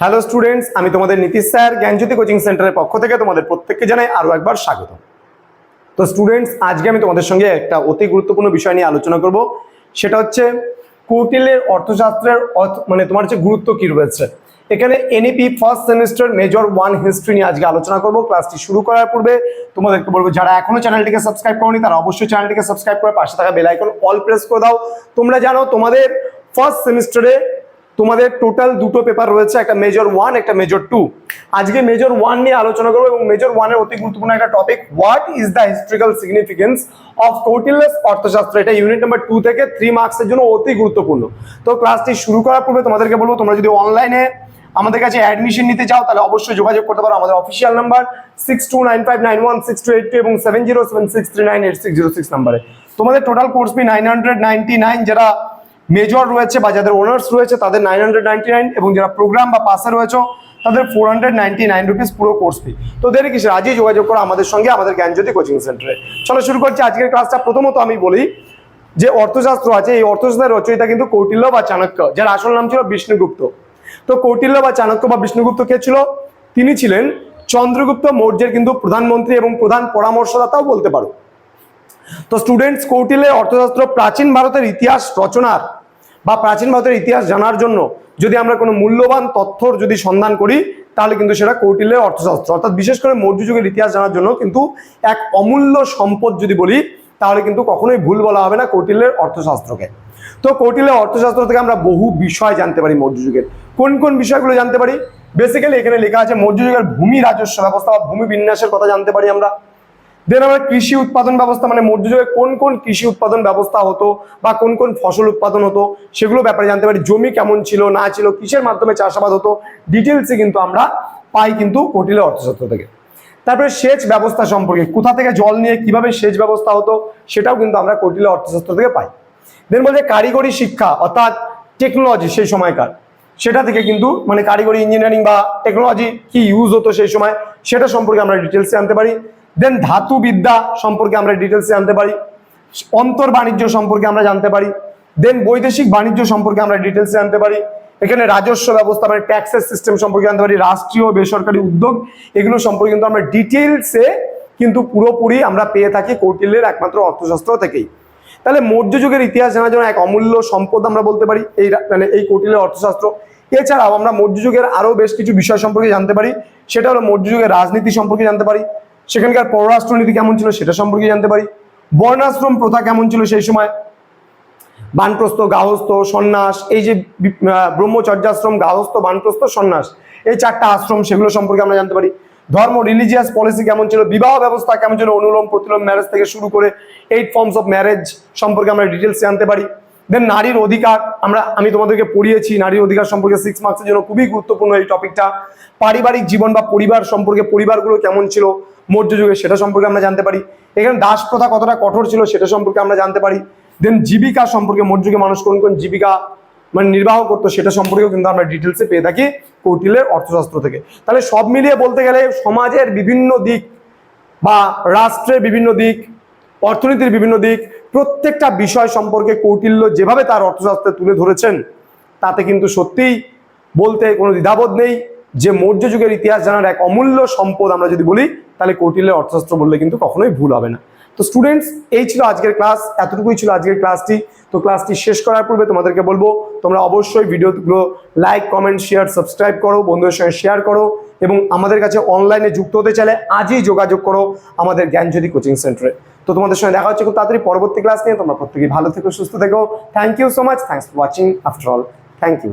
Hello students আমি তোমাদের Nitish sir, জ্ঞানজ্যোতি coaching সেন্টারের পক্ষ থেকে তোমাদের প্রত্যেককে জানাই আরও একবার স্বাগত তো স্টুডেন্টস আজকে আমি তোমাদের সঙ্গে একটা অতি গুরুত্বপূর্ণ বিষয় নিয়ে আলোচনা করব। সেটা হচ্ছে কৌটিল্যের অর্থশাস্ত্রের অর্থ- মানে তোমার হচ্ছে গুরুত্ব কি রয়েছে। এখানে NEP first semester major one history নিয়ে আজকে আলোচনা করব। ক্লাসটি শুরু করার পূর্বে তোমাদেরকে বলব, যারা এখনও চ্যানেলটিকে সাবস্ক্রাইব করনি, তারা অবশ্যই চ্যানেলটিকে সাবস্ক্রাইব করে পাশে থাকা বেল আইকন অল প্রেস করে দাও। তোমরা জানো, তোমাদের ফার্স্ট সেমিস্টারে তোমাদের টোটাল দুটো পেপার রয়েছে, একটা মেজর ওয়ান একটা মেজর টু আজকে মেজর ওয়ান নিয়ে আলোচনা করব এবং মেজর ওয়ানের অতি গুরুত্বপূর্ণ একটা topic what is the historical significance of Kautilya's Arthashastra? এটা ইউনিট নাম্বার টু থেকে থ্রি মার্কসের জন্য অতি গুরুত্বপূর্ণ। তো ক্লাসটি শুরু করার পূর্বে তোমাদেরকে বলব, তোমরা যদি অনলাইনে আমাদের কাছে অ্যাডমিশন নিতে চাও, তাহলে অবশ্যই যোগাযোগ করতে পারো আমাদের official number six two nine five nine one six two eight two এবং seven zero seven six three nine eight six zero six নাম্বারে তোমাদের total course fee nine hundred ninety nine যারা মেজর রয়েছে বা যাদের ওনার্স রয়েছে, তাদের nine hundred nine এবং যারা প্রোগ্রাম বা পাসে রয়েছে, তাদের four hundred ninety nine rupees পুরো কোর্স ফি তো দেরি কিসে আজই যোগাযোগ করো আমাদের সঙ্গে, আমাদের জ্ঞানজ্যোতি কোচিং সেন্টারে চলো শুরু করছি আজকের ক্লাসটা প্রথমত আমি বলি যে অর্থশাস্ত্র আছে, এই অর্থশাস্ত্রের রচয়িতা কিন্তু কৌটিল্য বা চাণক্য, যার আসল নাম ছিল বিষ্ণুগুপ্ত। তো কৌটিল্য বা চাণক্য বা বিষ্ণুগুপ্ত কে ছিল? তিনি ছিলেন চন্দ্রগুপ্ত মৌর্যের কিন্তু প্রধানমন্ত্রী এবং প্রধান পরামর্শদাতাও বলতে পারো। তো স্টুডেন্টস কৌটিল্যের অর্থশাস্ত্র প্রাচীন ভারতের ইতিহাস রচনার বা প্রাচীন ভারতের ইতিহাস জানার জন্য যদি আমরা কোনো মূল্যবান তথ্যর যদি সন্ধান করি, তাহলে কিন্তু সেটা কৌটিল্যের অর্থশাস্ত্র। অর্থাৎ বিশেষ করে মৌর্য যুগের ইতিহাস জানার জন্য কিন্তু এক অমূল্য সম্পদ যদি বলি, তাহলে কিন্তু কখনোই ভুল বলা হবে না কৌটিল্যের অর্থশাস্ত্রকে। তো কৌটিল্যের অর্থশাস্ত্র থেকে আমরা বহু বিষয় জানতে পারি মৌর্য যুগের। কোন কোন বিষয়গুলো জানতে পারি? বেসিক্যালি এখানে লেখা আছে মৌর্য যুগের ভূমি রাজস্ব ব্যবস্থা বা ভূমি বিন্যাসের কথা জানতে পারি আমরা। দেন আমরা কৃষি উৎপাদন ব্যবস্থা মানে মধ্যযুগে কোন কোন কৃষি উৎপাদন ব্যবস্থা হতো বা কোন কোন ফসল উৎপাদন হতো, সেগুলো ব্যাপারে জানতে পারি। জমি কেমন ছিল, না ছিল, কিসের মাধ্যমে চাষাবাদ হতো ডিটেলসে কিন্তু আমরা পাই কিন্তু কটিলের অর্থশাস্ত্র থেকে। তারপরে সেচ ব্যবস্থা সম্পর্কে, কোথা থেকে জল নিয়ে কীভাবে সেচ ব্যবস্থা হতো, সেটাও কিন্তু আমরা কটিলের অর্থশাস্ত্র থেকে পাই। দেন বলছে কারিগরি শিক্ষা, অর্থাৎ টেকনোলজি সেই সময়কার। সেটা থেকে কিন্তু মানে কারিগরি ইঞ্জিনিয়ারিং বা টেকনোলজি কি ইউজ হতো সেই সময়, সেটা সম্পর্কে আমরা ডিটেলসে জানতে পারি। দেন ধাতু বিদ্যা সম্পর্কে আমরা ডিটেলসে জানতে পারি। অন্তর বাণিজ্য সম্পর্কে আমরা জানতে পারি। দেন বৈদেশিক বাণিজ্য সম্পর্কে আমরা ডিটেলসে জানতে পারি। এখানে রাজস্ব ব্যবস্থা মানে ট্যাক্সের সিস্টেম সম্পর্কে জানতে পারি। রাষ্ট্রীয় বেসরকারি উদ্যোগ, এগুলো সম্পর্কে কিন্তু আমরা ডিটেলসে কিন্তু পুরোপুরি আমরা পেয়ে থাকি কৌটিল্যের একমাত্র অর্থশাস্ত্র থেকেই। তাহলে মৌর্য যুগের ইতিহাস জানার জন্য এক অমূল্য সম্পদ আমরা বলতে পারি এই মানে এই কৌটিল্যের অর্থশাস্ত্র। এছাড়াও আমরা মৌর্য যুগের আরও বেশ কিছু বিষয় সম্পর্কে জানতে পারি। সেটা হলো মৌর্য যুগের রাজনীতি সম্পর্কে জানতে পারি। সেখানকার পররাষ্ট্রনীতি কেমন ছিল সেটা সম্পর্কে জানতে পারি। বর্ণাশ্রম প্রথা কেমন ছিল সেই সময়? বানপ্রস্থ গাহস্থ সন্ন্যাস, এই যে ব্রহ্মচর্যাশ্রম গাহস্থ বানপ্রস্থ, সন্ন্যাস, এই চারটা আশ্রম সেগুলো সম্পর্কে আমরা জানতে পারি। ধর্ম রিলিজিয়াস পলিসি কেমন ছিল? বিবাহ ব্যবস্থা কেমন ছিল? অনুলোম, প্রতিলোম ম্যারেজ থেকে শুরু করে এইট ফর্মস অফ ম্যারেজ সম্পর্কে আমরা ডিটেলস জানতে পারি। দেন নারীর অধিকার, আমরা, আমি তোমাদেরকে পড়িয়েছি নারীর অধিকার সম্পর্কে সিক্স মার্কসের জন্য খুবই গুরুত্বপূর্ণ এই টপিকটা পারিবারিক জীবন বা পরিবার সম্পর্কে পরিবারগুলো কেমন ছিল, মধ্য যুগে সেটা সম্পর্কে আমরা জানতে পারি। এখানে দাস প্রথা কতটা কঠোর ছিল সেটা সম্পর্কে আমরা জানতে পারি। দেন জীবিকা সম্পর্কে মধ্য যুগে মানুষ কোন কোন জীবিকা মানে নির্বাহ করতো সেটা সম্পর্কেও কিন্তু আমরা ডিটেলসে পেয়ে থাকি কৌটিলের অর্থশাস্ত্র থেকে। তাহলে সব মিলিয়ে বলতে গেলে সমাজের বিভিন্ন দিক বা রাষ্ট্রের বিভিন্ন দিক, অর্থনীতির বিভিন্ন দিক প্রত্যেকটা বিষয় সম্পর্কে কৌটিল্য যেভাবে তার অর্থশাস্ত্রে তুলে ধরেছেন, তাতে কিন্তু সত্যিই বলতে কোনো দ্বিধাবোধ নেই যে মৌর্য যুগের ইতিহাস জানার এক অমূল্য সম্পদ আমরা যদি বলি, তাহলে কৌটিল্যের অর্থশাস্ত্র বললে কিন্তু কখনোই ভুল হবে না। তো স্টুডেন্টস এই ছিল আজকের ক্লাস এতটুকুই ছিল আজকের ক্লাসটি তো ক্লাসটি শেষ করার পূর্বে তোমাদেরকে বলব, তোমরা অবশ্যই ভিডিওগুলো লাইক কমেন্ট শেয়ার সাবস্ক্রাইব করো, বন্ধুদের সঙ্গে শেয়ার করো। এবং আমাদের কাছে অনলাইনে যুক্ত হতে চাইলে আজই যোগাযোগ করো আমাদের জ্ঞানজ্যোতি কোচিং সেন্টারে তো তোমাদের সঙ্গে দেখা হচ্ছে খুব তাড়াতাড়ি পরবর্তী ক্লাস নিয়ে। তোমরা প্রত্যেকেই ভালো থেকো, সুস্থ থেকো। Thank you so much thanks for watching after all thank you